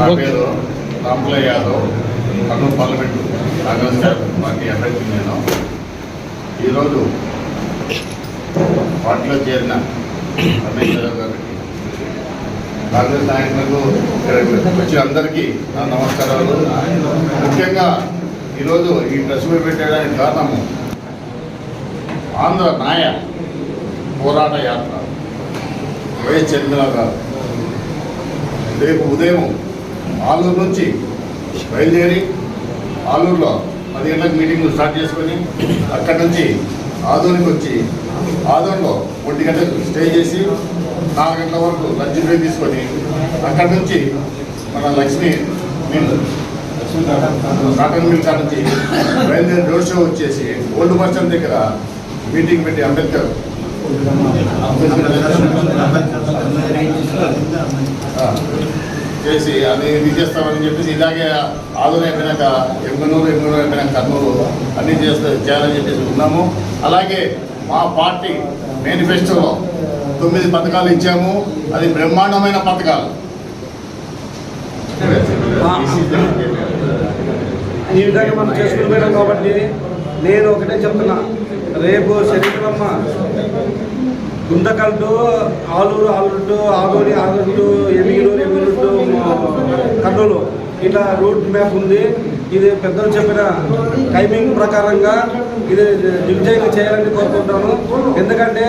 Ravindra Yadav Kurnool parliament Congress party అభ్యర్థి నేను. ఈరోజు పార్టీలో చేరిన రమేష్ యాదవ్ గారికి కాంగ్రెస్ నాయకులకు వచ్చిన అందరికీ నా నమస్కారాలు. ముఖ్యంగా ఈరోజు ఈ ప్రెస్ మీట్ పెట్టడానికి కారణము ఆంధ్ర నాయ పోరాట యాత్ర. వైఎస్ చంద్ర గారు. రేపు ఉదయం ఆలూరు నుంచి బయలుదేరి ఆలూరులో పది గంటలకు మీటింగ్ స్టార్ట్ చేసుకొని అక్కడి నుంచి ఆదోనికి వచ్చి ఆదోన్లో ఒంటి గంటలకు స్టే చేసి నాలుగు గంటల వరకు లంచ్ బ్రేక్ తీసుకొని అక్కడి నుంచి మన లక్ష్మి మిల్ కాటన్ మిల్ కాడ నుంచి బయలుదేరి రోడ్ షో వచ్చేసి ఓల్డ్ బస్టాండ్ దగ్గర మీటింగ్ పెట్టి అంబేద్కర్. ఆ, చేసి అది ఇది చేస్తామని చెప్పేసి ఇలాగే ఆదరణ అయిపోయినాక ఎమ్మెనూరు ఎమ్మెనూరు అయిపోయినాక కర్నూలు అన్నీ చేస్తే చేయాలని చెప్పేసి ఉన్నాము. అలాగే మా పార్టీ మేనిఫెస్టోలో తొమ్మిది పథకాలు ఇచ్చాము. అది బ్రహ్మాండమైన పథకాలు. ఈ విధంగా మనం చేసుకుని కాబట్టి నేను ఒకటే చెప్తున్నా. రేపు శనివారమ్మ Guntakal to Aluru Aluru to Adoni Adoni to Kurnool ఇట్లా రూట్ మ్యాప్ ఉంది. ఇది పెద్దలు చెప్పిన టైమింగ్ ప్రకారంగా ఇది దిగ్విజయంగా చేయాలని కోరుకుంటాను ఎందుకంటే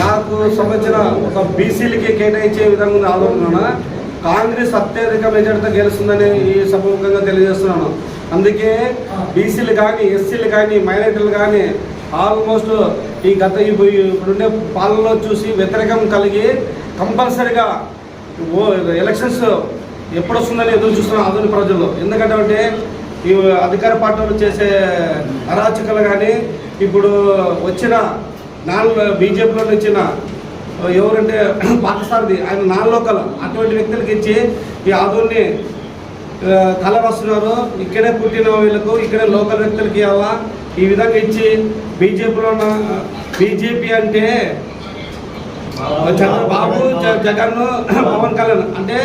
నాకు సంబంధించిన ఒక బీసీలకి కేటాయించే విధంగా ఉంది ఆలోచన కాంగ్రెస్ అత్యధిక మెజార్టీతో గెలుస్తుందని ఈ సభముఖంగా తెలియజేస్తున్నాను. అందుకే బీసీలు కానీ ఎస్సీలు కానీ మైనార్టీలు కానీ ఆల్మోస్ట్ ఈ గత ఇప్పుడుండే పాలనలో చూసి వ్యతిరేకం కలిగి కంపల్సరిగా ఓ ఎలక్షన్స్ ఎప్పుడు వస్తుందని ఎదురు చూస్తున్నాం ఆధునిక ప్రజలు ఎందుకంటే అంటే ఈ అధికార పార్టీలు చేసే అరాచకలు కానీ ఇప్పుడు వచ్చిన నాలుగు బీజేపీలో వచ్చిన ఎవరంటే పాకిస్తాన్ది ఆయన నాన్ అటువంటి వ్యక్తులకి ఇచ్చి ఈ ఆధుల్ని కళ వస్తున్నారు ఇక్కడే పుట్టిన వీళ్ళకు ఇక్కడే లోకల్ వ్యక్తులకి ఇవ్వాలా ఈ విధంగా ఇచ్చి బీజేపీలో ఉన్న బీజేపీ అంటే చంద్రబాబు జగన్ పవన్ కళ్యాణ్. అంటే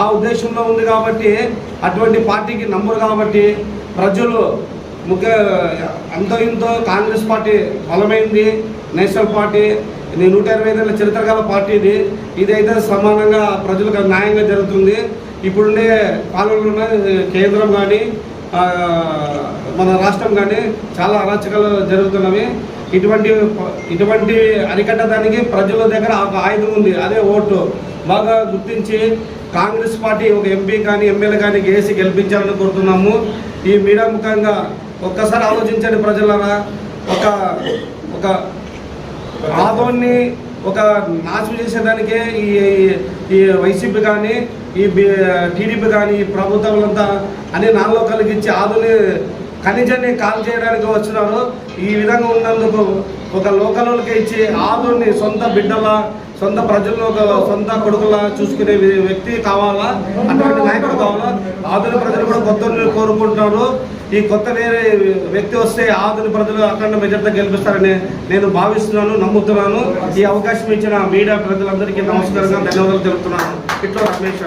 ఆ ఉద్దేశంలో ఉంది కాబట్టి అటువంటి పార్టీకి నమ్మరు కాబట్టి ప్రజలు ముఖ్య ఎంతో ఇంతో కాంగ్రెస్ పార్టీ బలమైంది. నేషనల్ పార్టీ నూట ఇరవై ఐదేళ్ళ చరిత్ర గల పార్టీ ఇది. ఇదైతే సమానంగా ప్రజలకు న్యాయంగా జరుగుతుంది. ఇప్పుడుండే పాలనలో ఉన్న కేంద్రం కానీ మన రాష్ట్రం కానీ చాలా అరాచకాలు జరుగుతున్నవి. ఇటువంటి ఇటువంటి అరికట్టడానికి ప్రజల దగ్గర ఒక ఆయుధం ఉంది అదే ఓటు. బాగా గుర్తించి కాంగ్రెస్ పార్టీ ఒక ఎంపీ కానీ ఎమ్మెల్యే కానీ గేసి గెలిపించాలని కోరుతున్నాము. ఈ మీడియా ముఖంగా ఒక్కసారి ఆలోచించండి ప్రజలరా. ఒక ఒక ఆదోన్ని ఒక నాశనం చేసేదానికే ఈ ఈ వైసీపీ కానీ ఈ టీడీపీ కానీ ఈ ప్రభుత్వాలంతా అన్ని నాలో కలిగించి ఆదుని ఖనిజాన్ని కాల్ చేయడానికి వచ్చినారు ఈ విధంగా ఉన్నందుకు ఒక లోకల్కి ఇచ్చి ఆదుని సొంత బిడ్డల సొంత ప్రజల్లో ఒక సొంత కొడుకులా చూసుకునే వ్యక్తి కావాలా? అటువంటి నాయకుడు కావాలా? ఆధునిక ప్రజలు కూడా కొత్త కోరుకుంటున్నారు. ఈ కొత్త వేరే వ్యక్తి వస్తే ఆధునిక ప్రజలు అఖండ మెజార్టీ గెలిపిస్తారని నేను భావిస్తున్నాను నమ్ముతున్నాను. ఈ అవకాశం ఇచ్చిన మీడియా ప్రజలందరికీ నమస్కారంగా ధన్యవాదాలు తెలుపుతున్నాను. ఇట్లా రమేష్